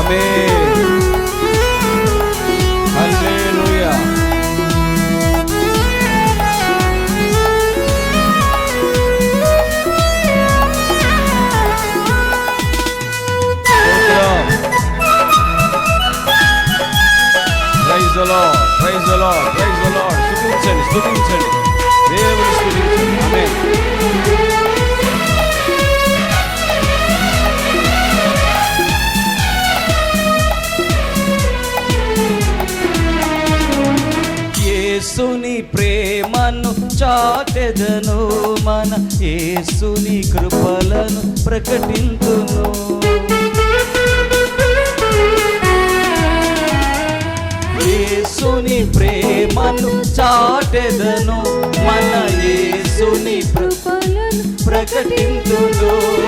ఆమేన్ హల్లెలూయా స్తోత్రం praise the lord praise the lord praise the lord స్తుతించండి స్తుతించండి చాటెదను మన యేసుని కృపలను ప్రకటింతును. యేసుని ప్రేమను చాటెదను మన యేసుని కృపలను ప్రకటింతును.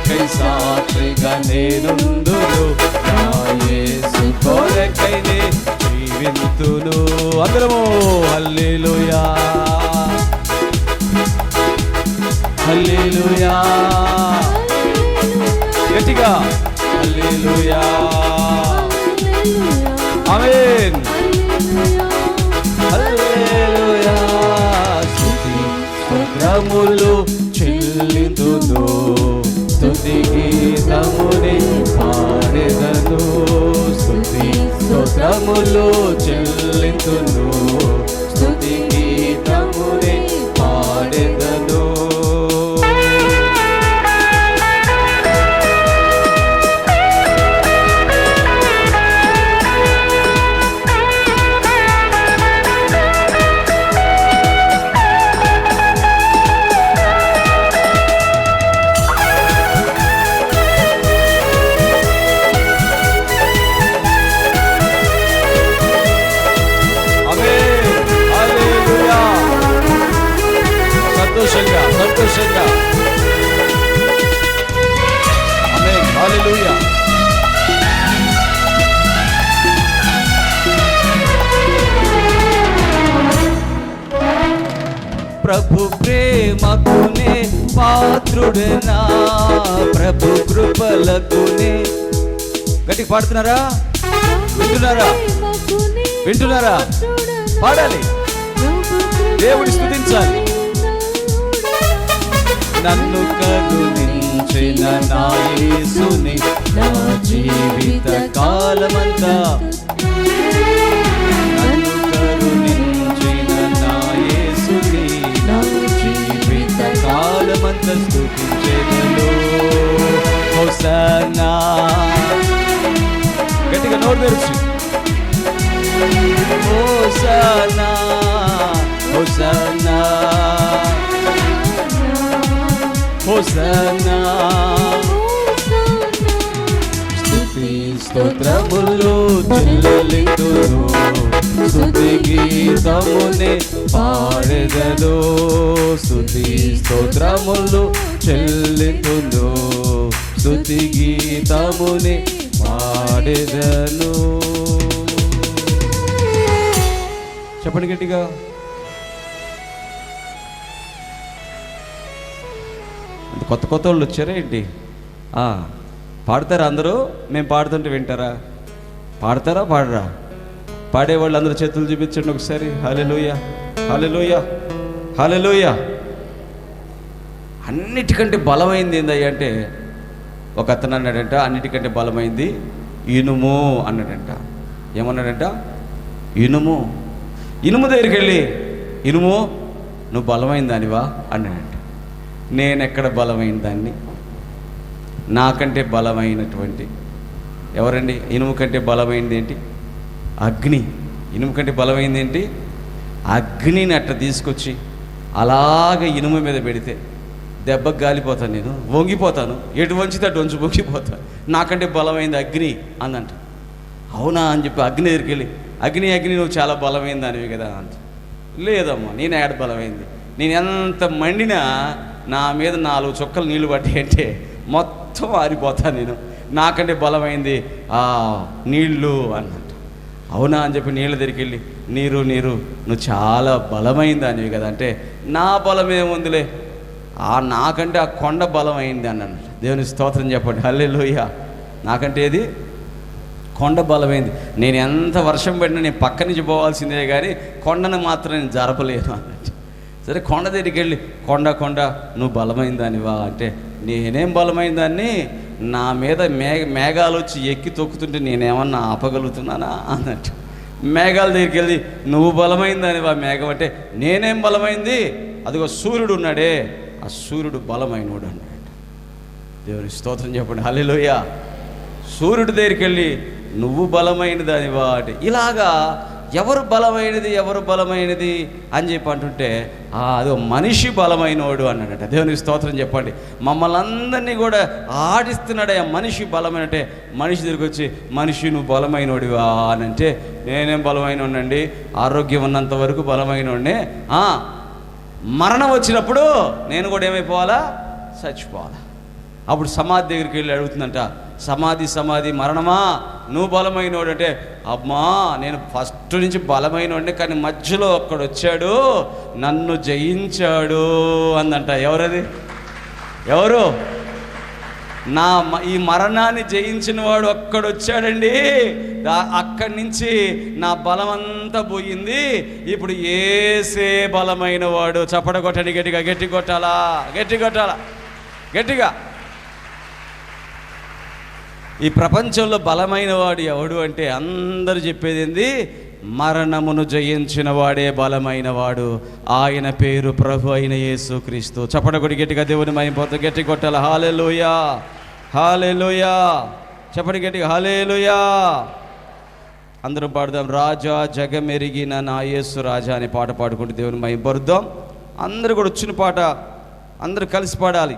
కొరకై సాక్షిగా నేనుందును. నా యేసు కొరకైనే జీవింతును. అందరము హల్లెలూయా. హల్లెలూయా. గట్టిగా హల్లెలూయా. ఆమేన్. హల్లెలూయా. స్తుతి స్తోత్రములు చెల్లిందును గీతముని పాడెదను స్తుతి స్తోత్రములు చెల్లితును. పాత్రుడనా ప్రభు కృపలకునే గట్టి పాడుతున్నారా? వింటున్నారా? వింటున్నారా? పాడాలి. దేవుడి స్థుతించాలి నన్ను కరుణించిన నా యేసుని నా జీవిత కాలమంతా కాలమంతా స్తుతించెదను హోసన్నా గట్టిగా నోరు తెరిచి స్తోత్రములు చెల్లలిందును స్తుతి గీతమునే పాడెదను స్థుతి స్తోత్రములు చెల్లిందును స్థుతి గీతమునే పాడెదను చెప్పండి గట్టిగా. కొత్త కొత్త వాళ్ళు వచ్చారా ఏంటి? పాడతారా అందరూ? మేము పాడుతుంటే వింటారా? పాడతారా పాడరా? పాడేవాళ్ళు అందరూ చేతులు చూపించండి ఒకసారి. హాలెలూయ హాలెలూయ హాలెలూయ అన్నిటికంటే బలమైంది ఏందయ్యా అంటే ఒక అతను అన్నాడంట అన్నిటికంటే బలమైంది ఇనుము అన్నాడంట. ఏమన్నాడంట? ఇనుము. ఇనుము దగ్గరికి వెళ్ళి ఇనుము నువ్వు బలమైన దానివా? అన్నాడంట. నేను ఎక్కడ బలమైన దాన్ని? నాకంటే బలమైనటువంటి ఎవరండి? ఇనుము కంటే బలమైనది ఏంటి? అగ్ని. ఇనుము కంటే బలమైంది ఏంటి అగ్నిని అట్ట తీసుకొచ్చి అలాగ ఇనుము మీద పెడితే దెబ్బకు గాలిపోతాను నేను వంగిపోతాను. ఎటు వంచితే అటు వంచి వంగిపోతాను నాకంటే బలమైంది అగ్ని అందంట. అవునా అని చెప్పి అగ్ని దగ్గరికి వెళ్ళి అగ్ని అగ్ని నువ్వు చాలా బలమైన దానివి కదా అంట. లేదమ్మా నేను ఏడ బలమైంది. నేను ఎంత మండినా నా మీద నాలుగు చుక్కలు నీళ్ళు పట్టి అంటే మొత్తం ఆరిపోతాను నేను. నాకంటే బలమైంది ఆ నీళ్ళు అన్న. అవునా అని చెప్పి నీళ్ళ దగ్గరికి వెళ్ళి నీరు నీరు నువ్వు చాలా బలమైంది అనేవి కదా. అంటే నా బలం ఏముందిలే ఆ నాకంటే ఆ కొండ బలమైంది అన్నాను. దేవుని స్తోత్రం చెప్పండి. హల్లే నాకంటే ఏది? కొండ బలమైంది. నేను ఎంత వర్షం పడినా నేను పక్క నుంచి పోవాల్సిందే కానీ కొండను మాత్రం నేను జరపలేను అన్నట్టు. సరే కొండ దగ్గరికి వెళ్ళి కొండ కొండ నువ్వు బలమైన దానివా అంటే నేనేం బలమైన దాన్ని నా మీద మే మేఘాలు వచ్చి ఎక్కి తొక్కుతుంటే నేనేమన్నా ఆపగలుగుతున్నానా అన్నట్టు. మేఘాల దగ్గరికి వెళ్ళి నువ్వు బలమైన ఆ మేఘం అంటే నేనేం బలమైంది? అదిగో సూర్యుడు ఉన్నాడే. ఆ సూర్యుడు బలమైనడు అన్నాడు. దేవుని స్తోత్రం చెప్పండి. హల్లెలూయా. సూర్యుడి దగ్గరికి వెళ్ళి నువ్వు బలమైన దానివా అంటే ఇలాగా ఎవరు బలమైనది ఎవరు బలమైనది అని చెప్పి అంటుంటే అదో మనిషి బలమైనోడు అన్నాడట. దేవునికి స్తోత్రం చెప్పండి. మమ్మల్ని అందరినీ కూడా ఆడిస్తున్నాడే మనిషి బలమైనటే మనిషి దగ్గరికి వచ్చి మనిషి నువ్వు బలమైనోడివా? అని అంటే నేనేం బలమైనోడండి ఆరోగ్యం ఉన్నంత వరకు బలమైనోడే మరణం వచ్చినప్పుడు నేను కూడా ఏమైపోవాలా? చచ్చిపోవాలా. అప్పుడు సమాధి దగ్గరికి వెళ్ళి అడుగుతుందంట సమాధి సమాధి మరణమా? నువ్వు బలమైనోడు అంటే అమ్మా నేను ఫస్ట్ నుంచి బలమైనోడిని కానీ మధ్యలో ఒక్కడు వచ్చాడు నన్ను జయించాడు అందంట. ఎవరది? ఎవరు? నా ఈ మరణాన్ని జయించిన వాడు ఒక్కడొచ్చాడండి అక్కడి నుంచి నా బలం అంతా పోయింది. ఇప్పుడు ఏసే బలమైన వాడు చప్పడ కొట్టండి గట్టిగా గట్టి కొట్టాలా గట్టి కొట్టాలా గట్టిగా. ఈ ప్రపంచంలో బలమైన వాడు ఎవడు అంటే అందరు చెప్పేది ఏంది? మరణమును జయించిన వాడే బలమైన వాడు. ఆయన పేరు ప్రభు అయిన యేసు క్రీస్తు. చప్పడకొడి గట్టిగా దేవుని మైపోతూ గట్టి కొట్టాలి. హాలేలుయా! హాలేలుయా! చెప్పండి గట్టిగా హాలేలుయా! అందరూ పాడుదాం. రాజా జగమెరిగిన నా యేసు రాజా అనే పాట పాడుకుంటూ దేవుని మైపరుద్దాం అందరూ కూడా వచ్చిన పాట అందరూ కలిసి పాడాలి.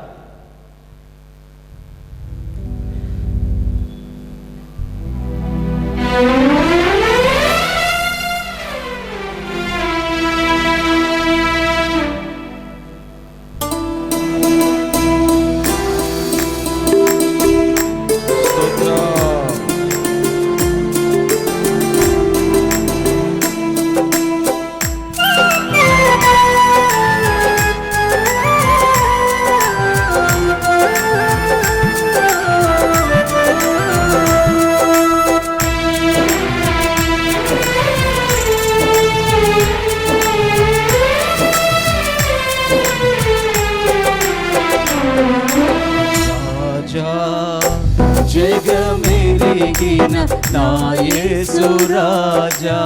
నా యేసు రాజా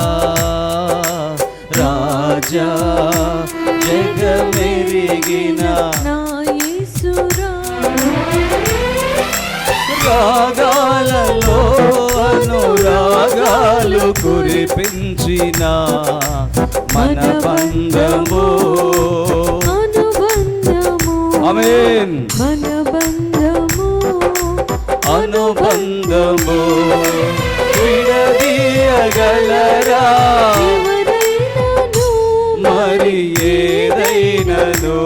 రాజా జగమెరిగిన నా యేసురా రాగాలలో అనురాగాలు కురిపించిన మన బంధము. అనుబంధము. మన బంధము అనుబంధము. ఎవరైనాను మరి ఏదైనను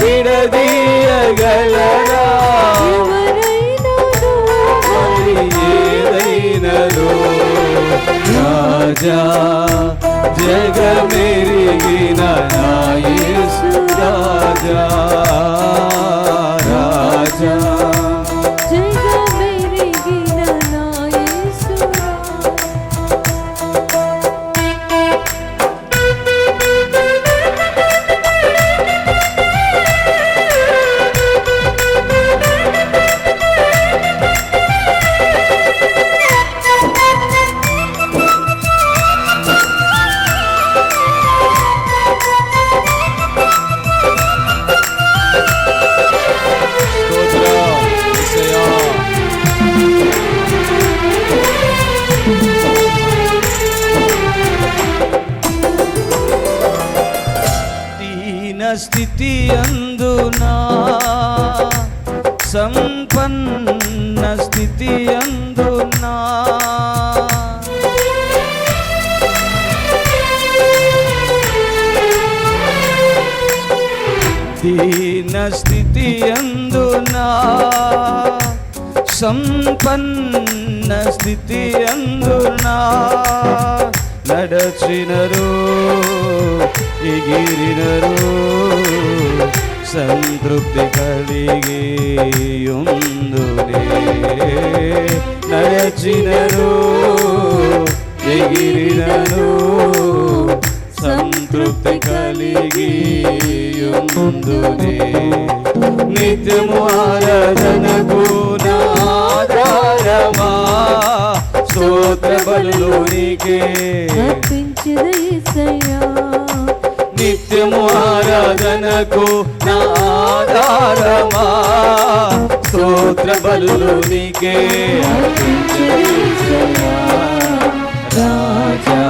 విడదీయగలరా? మరి ఏదైనను? రాజా జగమెరిగిన నా యేసు రాజా రాజా సంపన్న స్థితి అందునా దీన స్థితి అందునా సంపన్న స్థితి అందునా నడచినరు ఎగిరినరు సంతృప్తి కలిగి ఉందునే నడచినరు ఎగిరినరు సంతృప్తి కలిగి ఉందునే నిత్యము ఆరాధనకు నాధారమా స్తోత్ర బలులోనికే అర్పించిన యేసయ్యా నిత్యము ఆరాధనకు నా ఆధారమా? స్తోత్ర బలులోనికే అర్పించిన రాజా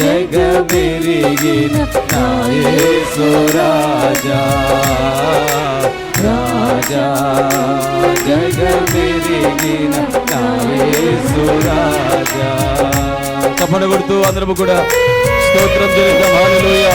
జగమెరిగిన నా యేసు రాజా. రాజా జగమెరిగిన నా యేసు రాజా. తప్పన కొడుతూ అందరము కూడా స్తోత్రం చేద్దాం హల్లెలూయా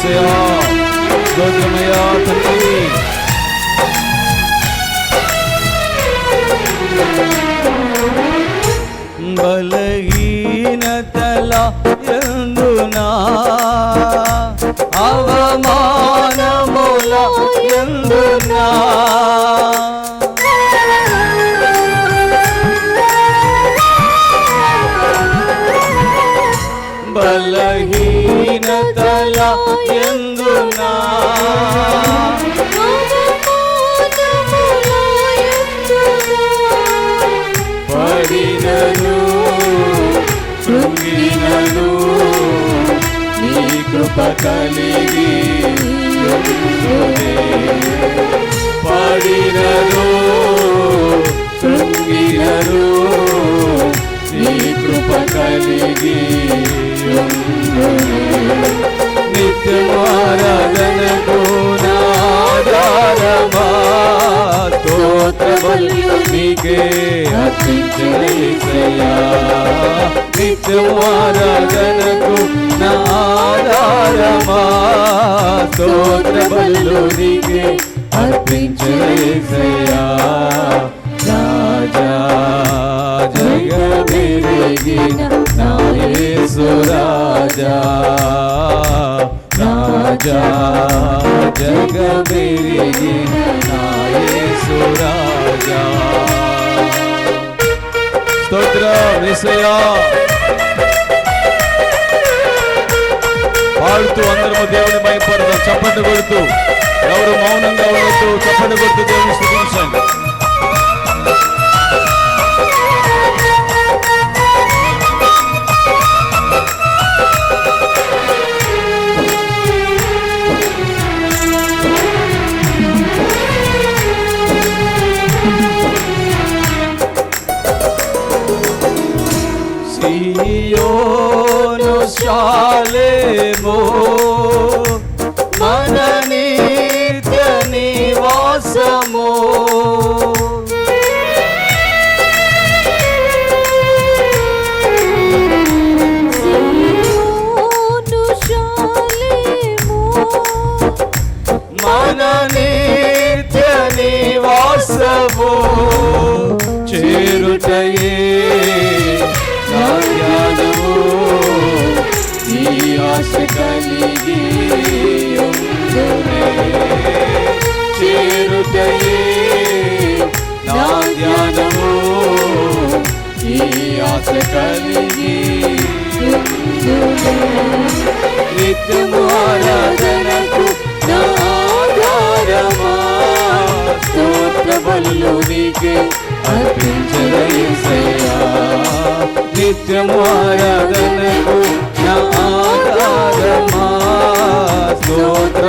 안녕하세요. 노드메요 덕분이. बल బలహీనతల ఎందునా? పడినను కృంగినను నీ కృప కలిగి పడినను నీ కృప కలిగి నీకే అర్పించిన యేసయ్యా నిత్యము ఆరాధనకు నాదారమా స్తోత్ర బలు నీకే అర్పించిన యేసయ్యా రాజా జగమెరిగిన నా యేసు రాజా రాజా స్తోత్రం యేసయ్యా పాడుతూ అందరము దేవుని భయపడదాం చప్పట్లు కొడుతూ ఎవరు మౌనంగా ఉండొద్దు చప్పట్లు కొడుతూ దేవుని స్థుతించండి. ఆశ కలిగి ఉండునే. చేరుటయే నా ధ్యానము. ఈ ఆశ కలిగి నిత్యము ఆరాధనకు నా ఆధారమా. స్తోత్ర బలులు నీకే అర్పించద యేసయ్యా నిత్యము ఆరాధనకు నా ఆధారమా స్తోత్ర